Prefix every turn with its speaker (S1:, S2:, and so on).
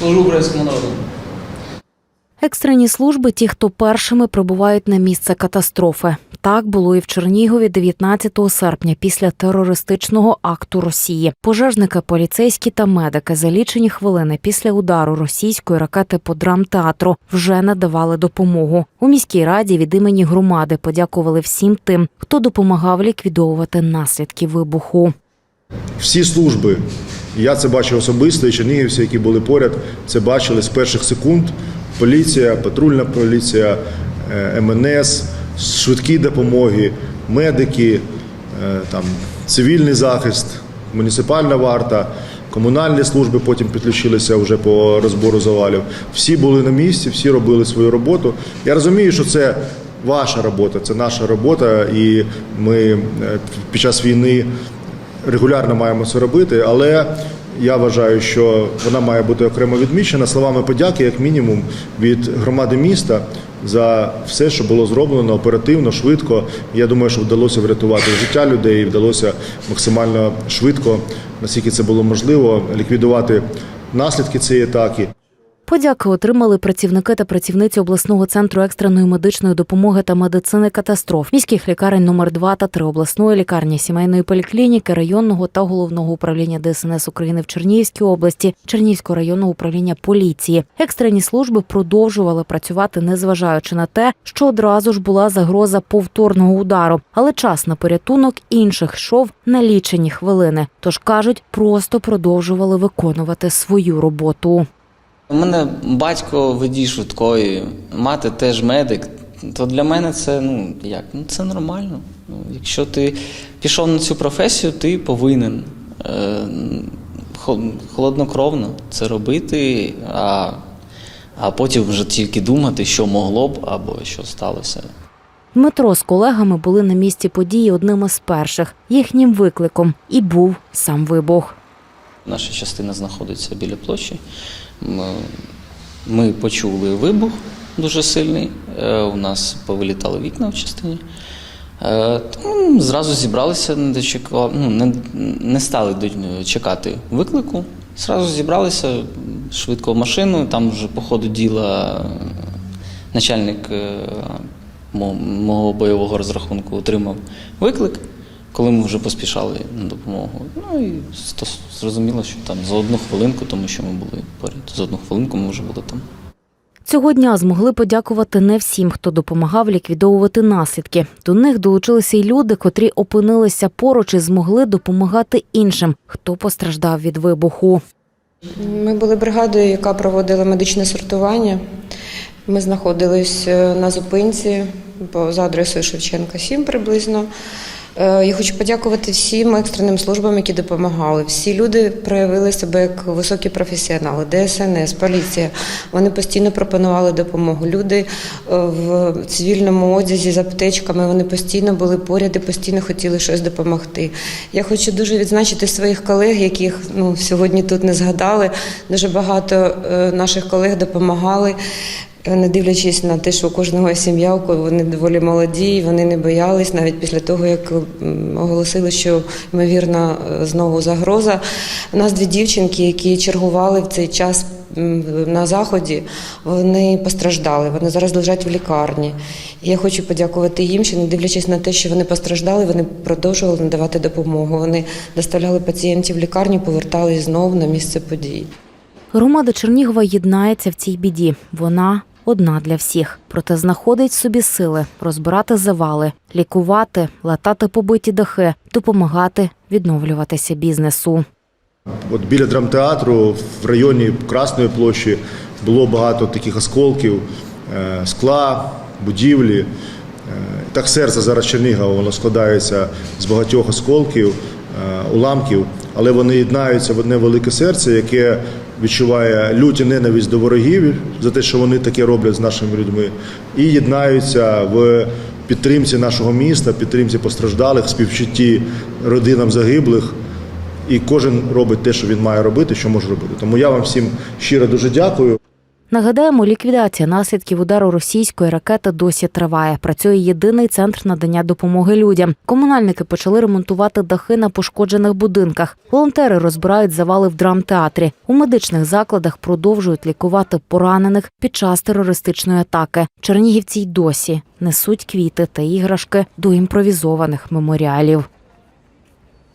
S1: Служу українському народу.
S2: Екстрені служби ті, хто першими прибувають на місце катастрофи. Так було і в Чернігові 19 серпня після терористичного акту Росії. Пожежники, поліцейські та медики за лічені хвилини після удару російської ракети по драмтеатру вже надавали допомогу. У міській раді від імені громади подякували всім тим, хто допомагав ліквідовувати наслідки вибуху.
S3: Всі служби, я це бачив особисто, і чернігівці, які були поряд, це бачили з перших секунд. Поліція, патрульна поліція, е, МНС, швидкі допомоги, медики, е, там, цивільний захист, муніципальна варта, комунальні служби потім підключилися вже по розбору завалів. Всі були на місці, всі робили свою роботу. Я розумію, що це ваша робота, це наша робота, і ми е, під час війни регулярно маємо це робити, але я вважаю, що вона має бути окремо відмічена словами подяки, як мінімум, від громади міста за все, що було зроблено оперативно, швидко. Я думаю, що вдалося врятувати життя людей, вдалося максимально швидко, наскільки це було можливо, ліквідувати наслідки цієї атаки.
S2: Подяки отримали працівники та працівниці обласного центру екстреної медичної допомоги та медицини катастроф, міських лікарень номер 2 та 3 обласної лікарні, сімейної поліклініки, районного та головного управління ДСНС України в Чернігівській області, Чернігівського районного управління поліції. Екстрені служби продовжували працювати, незважаючи на те, що одразу ж була загроза повторного удару. Але час на порятунок інших йшов на лічені хвилини. Тож кажуть, просто продовжували виконувати свою роботу.
S1: У мене батько водій швидкої, мати теж медик. То для мене це ну як? Ну це нормально. Ну, якщо ти пішов на цю професію, ти повинен е, холоднокровно це робити, а, а потім вже тільки думати, що могло б або що сталося.
S2: Дмитро з колегами були на місці події одним із перших. Їхнім викликом і був сам вибух.
S1: Наша частина знаходиться біля площі. Ми, почули вибух дуже сильний. Е, У нас повилітали вікна в частині. Е, Тому зразу зібралися, не, ну, не, не стали чекати виклику. Зразу зібралися швидко в машину. Там вже по ходу діла начальник е, мого бойового розрахунку отримав виклик, коли ми вже поспішали на допомогу. Ну і зрозуміло, що там за одну хвилинку, тому що ми були поряд, за одну хвилинку ми вже були там.
S2: Цього дня змогли подякувати не всім, хто допомагав ліквідовувати наслідки. До них долучилися й люди, котрі опинилися поруч і змогли допомагати іншим, хто постраждав від вибуху.
S4: Ми були бригадою, яка проводила медичне сортування. Ми знаходились е, на зупинці за адресою Шевченка 7 приблизно. Е, Я хочу подякувати всім екстреним службам, які допомагали. Всі люди проявили себе як високі професіонали, ДСНС, поліція. Вони постійно пропонували допомогу. Люди е, в цивільному одязі з аптечками вони постійно були поряд і постійно хотіли щось допомогти. Я хочу дуже відзначити своїх колег, яких ну, сьогодні тут не згадали. Дуже багато е, наших колег допомагали. Не дивлячись на те, що у кожного сім'я, вони доволі молоді, вони не боялись навіть після того, як оголосили, що ймовірна знову загроза. У нас дві дівчинки, які чергували в цей час на заході, вони постраждали. Вони зараз лежать в лікарні. І я хочу подякувати їм, що не дивлячись на те, що вони постраждали, вони продовжували надавати допомогу. Вони доставляли пацієнтів в лікарню, повертались знову на місце подій.
S2: Громада Чернігова єднається в цій біді. Вона одна для всіх, проте знаходить собі сили розбирати завали, лікувати, латати побиті дахи, допомагати відновлюватися бізнесу.
S3: От біля драмтеатру в районі Красної площі було багато таких осколків, е, скла, будівлі. Е, Так серце зараз Чернігова воно складається з багатьох осколків, е, уламків, але вони єднаються в одне велике серце, яке відчуває люті ненависть до ворогів за те, що вони таке роблять з нашими людьми, і єднаються в підтримці нашого міста, підтримці постраждалих, співчутті родинам загиблих. І кожен робить те, що він має робити, що може робити. Тому я вам всім щиро дуже дякую.
S2: Нагадаємо, ліквідація наслідків удару російської ракети досі триває. Працює єдиний центр надання допомоги людям. Комунальники почали ремонтувати дахи на пошкоджених будинках. Волонтери розбирають завали в драмтеатрі. У медичних закладах продовжують лікувати поранених під час терористичної атаки. Чернігівці й досі несуть квіти та іграшки до імпровізованих меморіалів.